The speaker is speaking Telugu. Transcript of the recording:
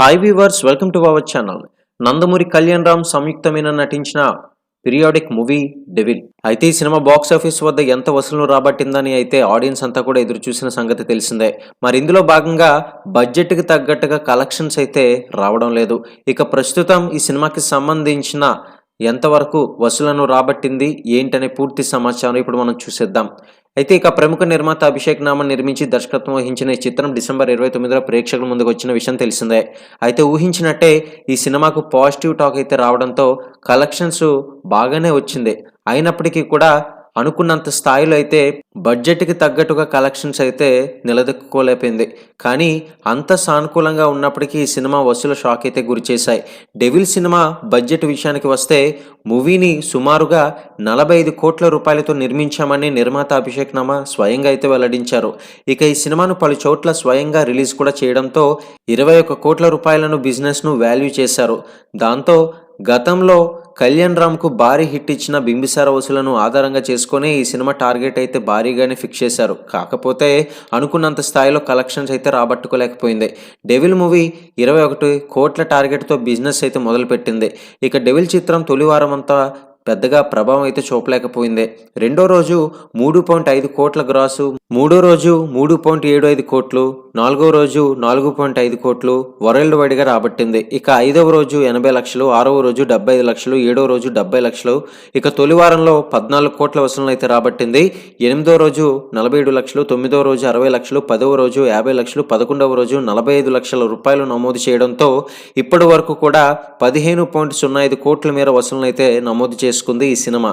Hi viewers welcome to our channel Nandamuri Kalyan Ram సంయుక్తమైన నటించిన పీరియాడిక్ మూవీ డెవిల్ అయితే ఈ సినిమా బాక్స్ ఆఫీస్ వద్ద ఎంత వసూలు రాబట్టిందని అయితే ఆడియన్స్ అంతా కూడా ఎదురు చూసిన సంగతి తెలిసిందే. మరి ఇందులో భాగంగా బడ్జెట్కి తగ్గట్టుగా కలెక్షన్స్ అయితే రావడం లేదు. ఇక ప్రస్తుతం ఈ సినిమాకి సంబంధించిన ఎంతవరకు వసూలను రాబట్టింది ఏంటనే పూర్తి సమాచారం ఇప్పుడు మనం చూసేద్దాం. అయితే ఇక ప్రముఖ నిర్మాత అభిషేక్ నామన్ నిర్మించి దర్శకత్వం వహించిన ఈ చిత్రం డిసెంబర్ ఇరవై తొమ్మిదిలో ప్రేక్షకుల ముందుకు వచ్చిన విషయం తెలిసిందే. అయితే ఊహించినట్టే ఈ సినిమాకు పాజిటివ్ టాక్ అయితే రావడంతో కలెక్షన్స్ బాగానే వచ్చింది. అయినప్పటికీ కూడా అనుకున్నంత స్థాయిలో అయితే బడ్జెట్కి తగ్గట్టుగా కలెక్షన్స్ అయితే నిలదొక్కుకోలేకపోయింది. కానీ అంత సానుకూలంగా ఉన్నప్పటికీ ఈ సినిమా వసూలు షాక్ అయితే గురిచేశాయి డెవిల్ సినిమా బడ్జెట్ విషయానికి వస్తే మూవీని సుమారుగా నలభై ఐదు కోట్ల రూపాయలతో నిర్మించామని నిర్మాత అభిషేక్ నామా స్వయంగా అయితే వెల్లడించారు. ఇక ఈ సినిమాను పలు చోట్ల స్వయంగా రిలీజ్ కూడా చేయడంతో ఇరవై ఒక కోట్ల రూపాయలను బిజినెస్ను వాల్యూ చేశారు. దాంతో గతంలో కళ్యాణ్ రామ్కు భారీ హిట్ ఇచ్చిన బింబిసార వసూలను ఆధారంగా చేసుకునే ఈ సినిమా టార్గెట్ అయితే భారీగానే ఫిక్స్ చేశారు. కాకపోతే అనుకున్నంత స్థాయిలో కలెక్షన్స్ అయితే రాబట్టుకోలేకపోయింది. డెవిల్ మూవీ ఇరవై ఒకటి కోట్ల టార్గెట్తో బిజినెస్ అయితే మొదలుపెట్టింది. ఇక డెవిల్ చిత్రం తొలివారం అంతా పెద్దగా ప్రభావం అయితే చూపలేకపోయింది. రెండో రోజు మూడు పాయింట్ ఐదు కోట్ల గ్రాసు మూడో రోజు మూడు పాయింట్ ఏడు ఐదు కోట్లు నాలుగో రోజు నాలుగు పాయింట్ ఐదు కోట్లు వరల్డ్ వైడ్గా రాబట్టింది. ఇక ఐదవ రోజు ఎనభై లక్షలు ఆరవ రోజు డెబ్బై ఐదు లక్షలు ఏడవ రోజు డెబ్బై లక్షలు. ఇక తొలి వారంలో పద్నాలుగు కోట్ల వసూలు అయితే రాబట్టింది. ఎనిమిదో రోజు నలభై ఏడు లక్షలు తొమ్మిదో రోజు అరవై లక్షలు పదవ రోజు యాభై లక్షలు పదకొండవ రోజు నలభై ఐదు లక్షల రూపాయలు నమోదు చేయడంతో ఇప్పటి వరకు కూడా పదిహేను పాయింట్ సున్నా ఐదు కోట్ల మేర వసూలను అయితే నమోదు చేసుకుంది ఈ సినిమా.